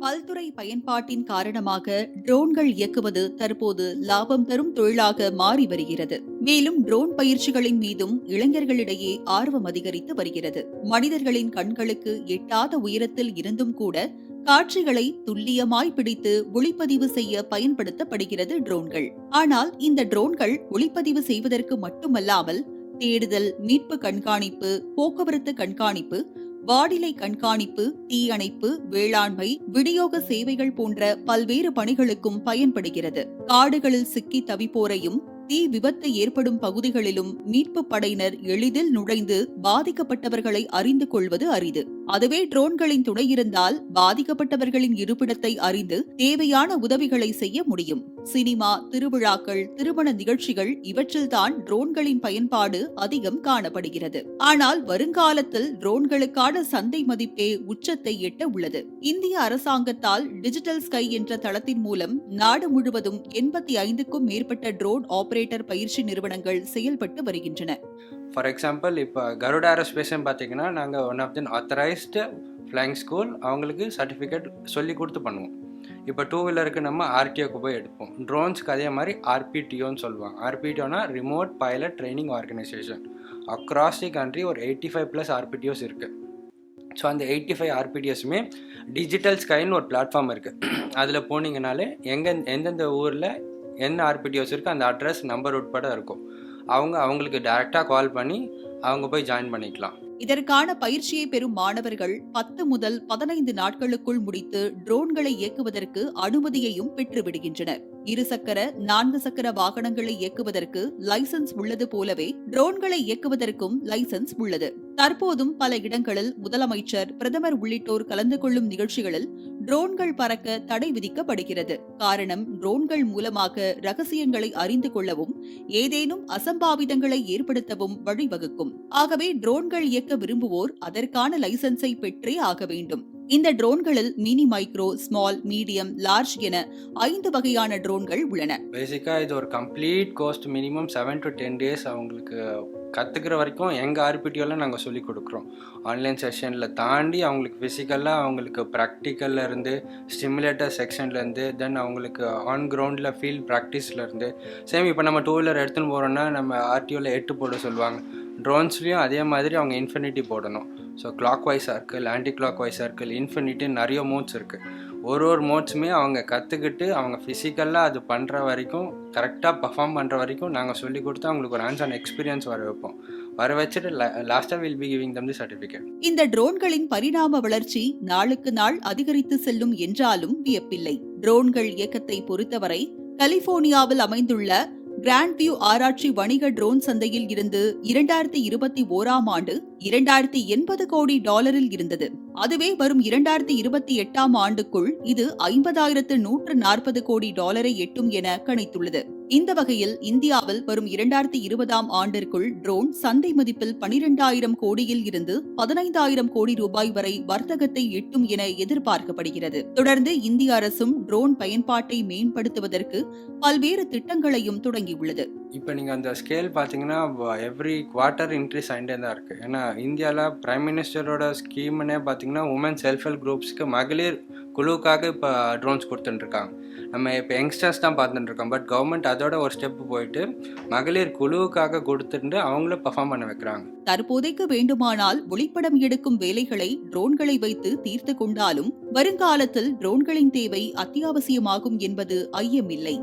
பல்துறை பயன்பாட்டின் காரணமாக ட்ரோன்கள் இயக்குவது தற்போது லாபம் தரும் தொழிலாக மாறி வருகிறது. மேலும் ட்ரோன் பயிற்சிகளின் மீதும் இளைஞர்களிடையே ஆர்வம் அதிகரித்து வருகிறது. மனிதர்களின் கண்களுக்கு எட்டாத உயரத்தில் இருந்தும் கூட காட்சிகளை துல்லியமாய் பிடித்து ஒளிப்பதிவு செய்ய பயன்படுத்தப்படுகிறது ட்ரோன்கள். ஆனால் இந்த ட்ரோன்கள் ஒளிப்பதிவு செய்வதற்கு மட்டுமல்லாமல் தேடுதல் மீட்பு கண்காணிப்பு போக்குவரத்து கண்காணிப்பு வானிலை கண்காணிப்பு தீயணைப்பு வேளாண்மை விநியோக சேவைகள் போன்ற பல்வேறு பணிகளுக்கும் பயன்படுகிறது. காடுகளில் சிக்கி தவிப்போரையும் தீ விபத்து ஏற்படும் பகுதிகளிலும் மீட்பு படையினர் எளிதில் நுழைந்து பாதிக்கப்பட்டவர்களை அறிந்து கொள்வது அரிது. அதுவே ட்ரோன்களின் துணை இருந்தால் பாதிக்கப்பட்டவர்களின் இருப்பிடத்தை அறிந்து தேவையான உதவிகளை செய்ய முடியும். சினிமா திருவிழாக்கள் திருமண நிகழ்ச்சிகள் இவற்றில்தான் ட்ரோன்களின் பயன்பாடு அதிகம் காணப்படுகிறது. ஆனால் வருங்காலத்தில் ட்ரோன்களுக்கான சந்தை மதிப்பே உச்சத்தை எட்ட உள்ளது. இந்திய அரசாங்கத்தால் டிஜிட்டல் ஸ்கை என்ற தளத்தின் மூலம் நாடு முழுவதும் எண்பத்தி ஐந்துக்கும் மேற்பட்ட ட்ரோன் ஆபரேட்டர் பயிற்சி நிறுவனங்கள் செயல்பட்டு வருகின்றன. ஃபார் எக்ஸாம்பிள் இப்போ கருட ஏரோஸ்பேஸ்ன்னு பார்த்தீங்கன்னா நாங்கள் one of the authorised flying school அவங்களுக்கு சர்டிஃபிகேட் சொல்லி கொடுத்து பண்ணுவோம். இப்போ டூ வீலருக்கு நம்ம ஆர்டிஓக்கு போய் எடுப்போம். ட்ரோன்ஸ்க்கு அதே மாதிரி ஆர்பிடிஓன்னு சொல்லுவாங்க. ஆர்பிடிஓனா remote pilot training organisation across the country ஒரு எயிட்டி ஃபைவ் ப்ளஸ் ஆர்பிடிஓஸ் இருக்குது ஸோ அந்த எயிட்டி ஃபைவ் ஆர்பிடிஎஸுமே டிஜிட்டல் ஸ்கைன்னு ஒரு பிளாட்ஃபார்ம் இருக்குது அதில் போனீங்கனாலே எங்கே எந்தெந்த ஊரில் என்ன ஆர்பிடிஓஸ் இருக்குது அந்த அட்ரஸ் நம்பர் உட்பட இருக்கும். அவங்க அவங்களுக்கு டேரெக்டாக கால் பண்ணி அவங்க போய் ஜாயின் பண்ணிக்கலாம். இதற்கான பயிற்சியை பெறும் மாணவர்கள் பத்து முதல் பதினைந்து நாட்களுக்குள் முடித்து ட்ரோன்களை இயக்குவதற்கு அனுமதியையும் பெற்றுவிடுகின்றனர். இருசக்கர நான்கு சக்கர வாகனங்களை இயக்குவதற்கு லைசன்ஸ் உள்ளது போலவே ட்ரோன்களை இயக்குவதற்கும் லைசன்ஸ் உள்ளது. தற்போதும் பல இடங்களில் முதலமைச்சர் பிரதமர் உள்ளிட்டோர் கலந்து கொள்ளும் நிகழ்ச்சிகளில் ட்ரோன்கள் பறக்க தடை விதிக்கப்படுகிறது. காரணம் ட்ரோன்கள் மூலமாக ரகசியங்களை அறிந்து கொள்ளவும் ஏதேனும் அசம்பாவிதங்களை ஏற்படுத்தவும் வழிவகுக்கும். ஆகவே ட்ரோன்கள் இயக்க விரும்புவோர் அதற்கான லைசன்ஸை பெற்றே ஆக வேண்டும். இந்த ட்ரோன்களில் mini micro small medium large என ஐந்து வகையான ட்ரோன்கள் உள்ளன. பேசிக்காக இது ஒரு complete cost minimum seven to ten days அவங்களுக்கு கற்றுக்கிற வரைக்கும் எங்கள் ஆர்பிடியோவில் நாங்கள் சொல்லிக் கொடுக்குறோம். ஆன்லைன் செஷனில் தாண்டி அவங்களுக்கு ஃபிசிக்கலாக அவங்களுக்கு ப்ராக்டிக்கல்ல இருந்து ஸ்டிமுலேட்டர் செக்ஷன்லேருந்து தென் அவங்களுக்கு ஆன் கிரவுண்டில் ஃபீல்ட் ப்ராக்டிஸ்லேருந்து சேம் இப்போ நம்ம டூ வீலர் எடுத்துன்னு போகிறோன்னா நம்ம ஆர்டிஓவில் எட்டு போட சொல்லுவாங்க. ட்ரோன்ஸ்லேயும் அதே மாதிரி அவங்க இன்ஃபினிட்டி போடணும். So clockwise circle anti clockwise circle infinity நிறைய மோட்ஸ் இருக்குது ஒரு ஒரு மோட்ஸுமே அவங்க கற்றுக்கிட்டு அவங்க ஃபிசிக்கலாக அது பண்ணுற வரைக்கும் கரெக்டாக பர்ஃபார்ம் பண்ணுற வரைக்கும் நாங்கள் சொல்லி கொடுத்து அவங்களுக்கு ஒரு ஆன்ஸ் ஆன் எக்ஸ்பீரியன்ஸ் வர வைப்போம். வர வச்சுட்டு லாஸ்ட்டாக will be giving them the certificate இந்த ட்ரோன்களின் பரிணாம வளர்ச்சி நாளுக்கு நாள் அதிகரித்து செல்லும் என்றாலும் வியப்பில்லை. ட்ரோன்கள் இயக்கத்தை பொறுத்தவரை கலிபோர்னியாவில் அமைந்துள்ள கிராண்ட் வியூ ஆராய்ச்சி வணிக ட்ரோன் சந்தையில் இருந்து இரண்டாயிரத்தி இருபத்தி ஓராம் ஆண்டு இரண்டாயிரத்தி எண்பது கோடி டாலரில் இருந்தது. அதுவே வரும் இரண்டாயிரத்தி இருபத்தி எட்டாம் ஆண்டுக்குள் இது ஐம்பதாயிரத்து நூற்று நாற்பது கோடி டாலரை எட்டும் என கணித்துள்ளது. இந்த வகையில் இந்தியாவில் வரும் இரண்டாயிரத்தி இருபதாம் ஆண்டிற்குள் ட்ரோன் சந்தை மதிப்பில் பனிரெண்டாயிரம் கோடியில் இருந்து பதினைந்தாயிரம் கோடி ரூபாய் வரை வர்த்தகத்தை எட்டும் என எதிர்பார்க்கப்படுகிறது. தொடர்ந்து இந்திய அரசும் ட்ரோன் பயன்பாட்டை மேம்படுத்துவதற்கு பல்வேறு திட்டங்களையும் தொடங்கியுள்ளது. இப்போ நீங்கள் அந்த ஸ்கேல் பார்த்தீங்கன்னா எவ்ரி குவார்ட்டர் இன்க்ரீஸ் ஆகிட்டே தான் இருக்குது ஏன்னா இந்தியாவில் ப்ரைம் மினிஸ்டரோட ஸ்கீம்னே பார்த்தீங்கன்னா உமன் செல்ஃப் ஹெல்ப் குரூப்ஸ்க்கு மகளிர் குழுவுக்காக இப்போ ட்ரோன்ஸ் கொடுத்துட்டுருக்காங்க. நம்ம இப்போ யங்ஸ்டர்ஸ் தான் பார்த்துட்டுருக்கோம் பட் கவர்மெண்ட் அதோட ஒரு ஸ்டெப் போயிட்டு மகளிர் குழுவுக்காக கொடுத்துட்டு அவங்கள பர்ஃபார்ம் பண்ண வைக்கிறாங்க. தற்போதைக்கு வேண்டுமானால் ஒளிப்படம் எடுக்கும் வேலைகளை ட்ரோன்களை வைத்து தீர்த்து கொண்டாலும் வருங்காலத்தில் ட்ரோன்களின் தேவை அத்தியாவசியமாகும் என்பது ஐயமில்லை.